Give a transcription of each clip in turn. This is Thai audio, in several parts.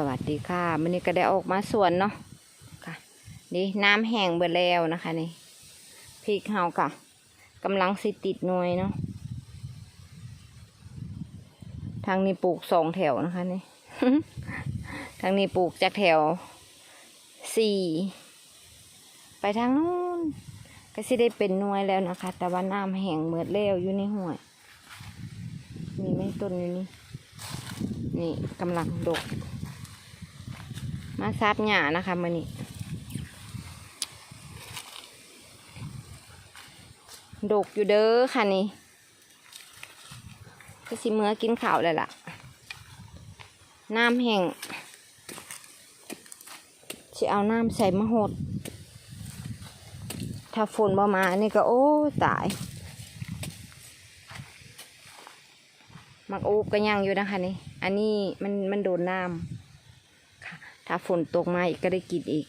สวัสดีค่ะวันนี้ก็ได้ออกมาสวนเนาะค่ะ นี่น้ำแห้งเบิดแล้วนะคะนี่พริกเฮาค่ะกำลังสิติดหน่วยเนาะทางนี้ปลูกสองแถวนะคะนี่ทางนี้ปลูกจากแถวสี่ไปทางนู้นก็สิได้เป็นหน่วยแล้วนะคะ แต่ว่าน้ำแห้งเบิดแล้วอยู่ในห้วยมีไม่ต้นอยู่นี่นี่กำลังดก มาซับหญ้านะคะมานี่ดกอยู่เด้อค่ะนี่ก็สิเมื่อกินข้าวเลยล่ะ น้ำแห้งสิเอาน้ำใส่มะฮดถ้าฝนบ่มานี่ก็โอ้ตาย มักอูบก็ยังอยู่นะคะนี่ อันนี้มันมันโดนน้ำ ถ้าฝนตกมาอีกก็ได้กินอีก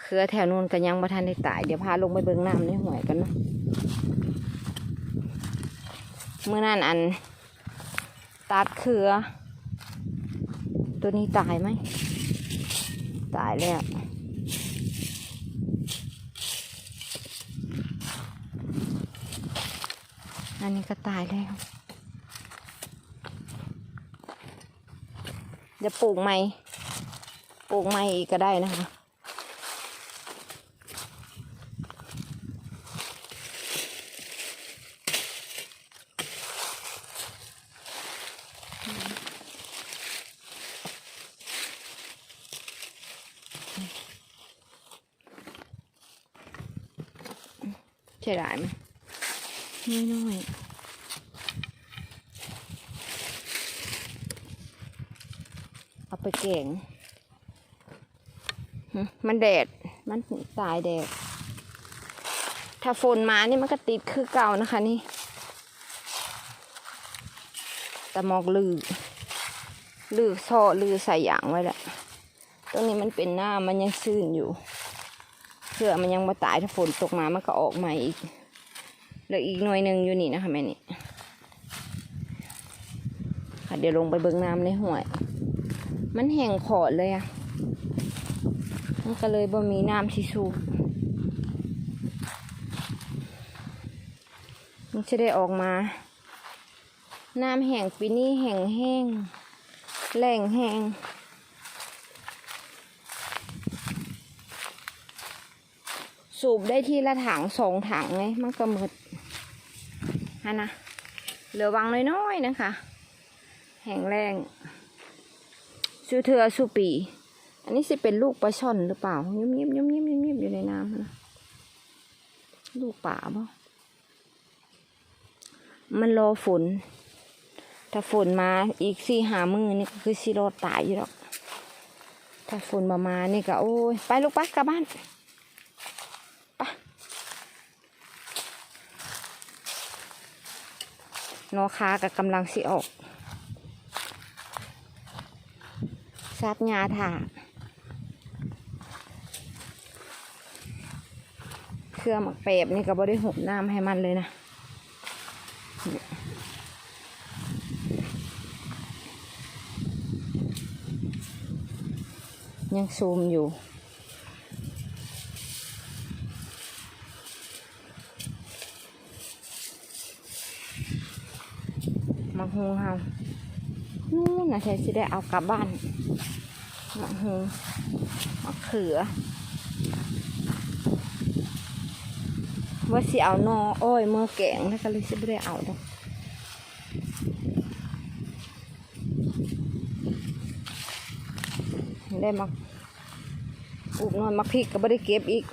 เครือแถวนู้นก็ยังบ่ทันได้ตาย เดี๋ยวพาลงไปเบิ่งน้ำในห่วยกันเนาะเมื่อนั้นอัน ตัดเครือ ตัวนี้ตายไหม ตายแล้วอันนี้ก็ตายแล้วจะปลูกใหม่ ปลูกใหม่อีกก็ได้นะคะใช่ได้ไหมน้อยๆเอาไปเก่ง มันแดด มันตายแดด ถ้าฝนมานี่มันก็ติดคือเก่านะคะนี่แต่มอกลือลือซ่อลือใส่ยางไว้แหละ ตรงนี้มันเป็นหน้ามันยังซื่นอยู่เพื่อมันยังมาตายถ้าฝนตกมามันก็ออกใหม่อีกเหลืออีกหน่วยหนึ่งอยู่นี่นะคะแม่นี่ค่ะเดี๋ยวลงไปเบิ้งน้ำในห้วย มันแห้งขอดเลยอะ มันก็เลยบ่มีน้ำที่สูบมันจะได้ออกมา น้ำแห้งปีนี้แห้งแห้งแรงแห้งสูบได้ที่ละถังสองถังไงมันก็หมดฮะนะเหลือวังน้อยๆนะคะ แห้งแรงสูเถือสูปี อันนี้สิเป็นลูกปลาช่อนหรือเปล่ายิ้มยิ้มยิ้มยิ้มยิ้มยิ้มอยู่ในน้ำนะลูกป่าบ่มันรอฝน ถ้าฝนมาอีกสี่หามือนี่ก็คือสิรอดตายอยู่หรอก ถ้าฝนมามานี่ก็โอ้ย ไปลูกไปกลับบ้านนอคากับกำลังสิออกซับยาถาเครื่องหมักเปบนี่ก็บ่ได้หุบน้ำให้มันเลยนะยังซูมอยู่ มังฮูเฮานู่นนะเธอสิได้เอากลับบ้าน มังฮูมะเขือ ว่าสิเอานออ้อยเมื่อแกงแล้วก็เลยสิไม่ได้เอาดอกได้มาปลูกนอนมักพริกก็ไม่ได้เก็บอีก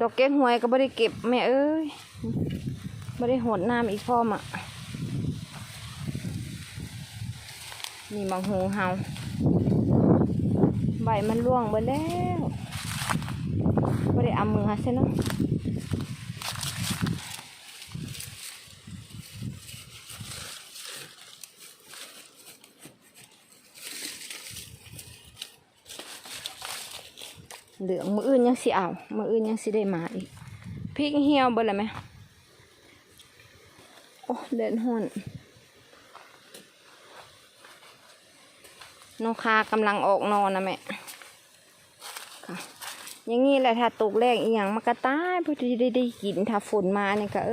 ดอกแก้งหวยก็ไม่ได้เก็บแม่เอ้ยไม่ได้หดน้ำอีกพ่อมอะนี่มังหูเฮาใบมันร่วงไปแล้วไม่ได้เอามือฮะเส้นเนาะ เหลืองมืออื่นยังสิเอามืออื่นยังสิได้มาอีกพริกเหี่ยวเบ่เลยไหมโอ้เดินหุ่นนกคากำลังออกนอนนะแม่ค่ะอย่างนี้แหละถ้าตกแรงอีหยังมันก็ตายพอดีได้ได้กินถ้าฝนมาเนี่ยก็เอ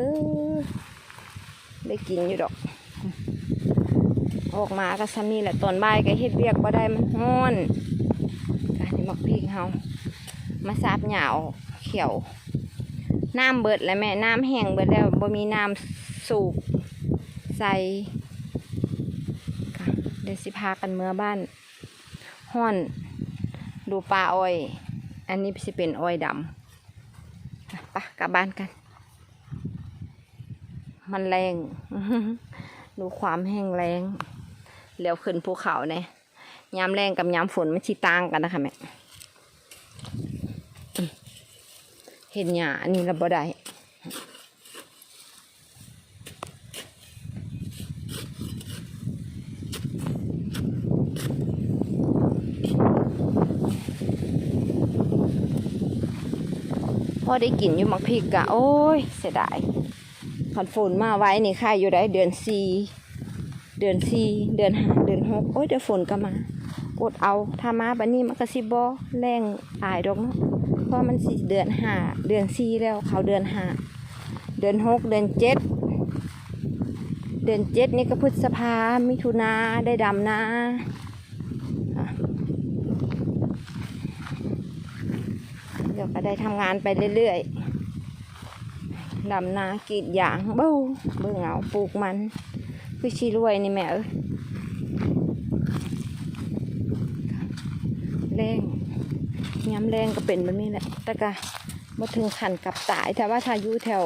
อได้กินอยู่ดอก ออกมาก็ซ้ำนี่แหละตอนบ่ายก็เฮ็ดเวียกบ่ได้มันฮ้อนกนี่มักพริกเฮา มาซาบหยาออกเขียว น้ำเบิดแล้วแม่ น้ำแห้งเบิดแล้วบ่มีน้ำสูบใส่เดี๋ยวสิพากันเมื่อบ้านฮ้อน ดูปลาอ้อย อันนี้สิเป็นอ้อยดำไปะกลับบ้านกัน มันแรง ดูความแห้งแรงแล้วขึ้นภูเขาเนี่ยยามแรงกับยามฝนมันชิต่างกันนะคะแม่อืม เห็นหยาอันนี้เราบ่ได้พอได้กินอยู่มักพริกกะโอ้ย เสียดายผันฝนมาไว้นี่ค่ะอยู่ได้เดือนสี่เดือนสี่เดือนห้าเดือนหกโอ้ยเดี๋ยวฝนก็มา กดเอาถ้ามาบันนี้มันก็สิบอแรงตายดอกเนาะ เพราะมันสิเดือนห้าเดือนสี่แล้วเขาเดือนห้าเดือนหกเดือนเจ็ดเดือนเจ็ดนี่ก็พฤษภามิถุนาได้ดำนาเดี๋ยวก็ได้ทำงานไปเรื่อยๆดำนากรีดยางเบ้าเบิ่งเอาปลูกมันคือชีรวยนี่แม่เอ้ยแรง ย้ำแรงก็เป็นแบบนี้แหละแต่ก็มาถึงขันกับตายแต่ว่าถ้าอยู่แถว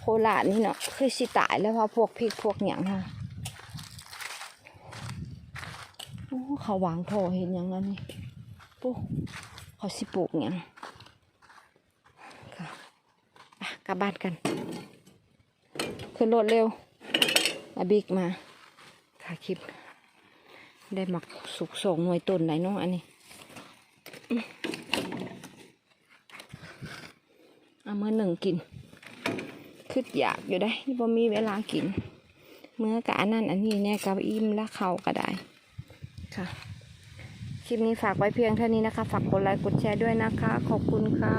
โคราชนี่เนาะคือสิตายแล้วเพราะพวกพริกพวกหยังค่ะโอ้เขาวางท่อเห็นหยังแล้วนี่ปุ๊เขาสิปลูกหยังค่ะกลับบ้านกันขึ้นรถเร็วอาบิกมาถ่ายคลิปได้หมักสุกส่งหน่วยต้นไหนเน้องอันนี้ เอามื่อหนึ่งกินคืออยากอยู่ได้บ่มีเวลากิน เมื่อกะนั่นอันนี้เนี่ยกับอิ่มและเขาก็ได้ค่ะคลิปนี้ฝากไว้เพียงเท่านี้นะคะ ฝากกดไลค์กดแชร์ด้วยนะคะ ขอบคุณค่ะ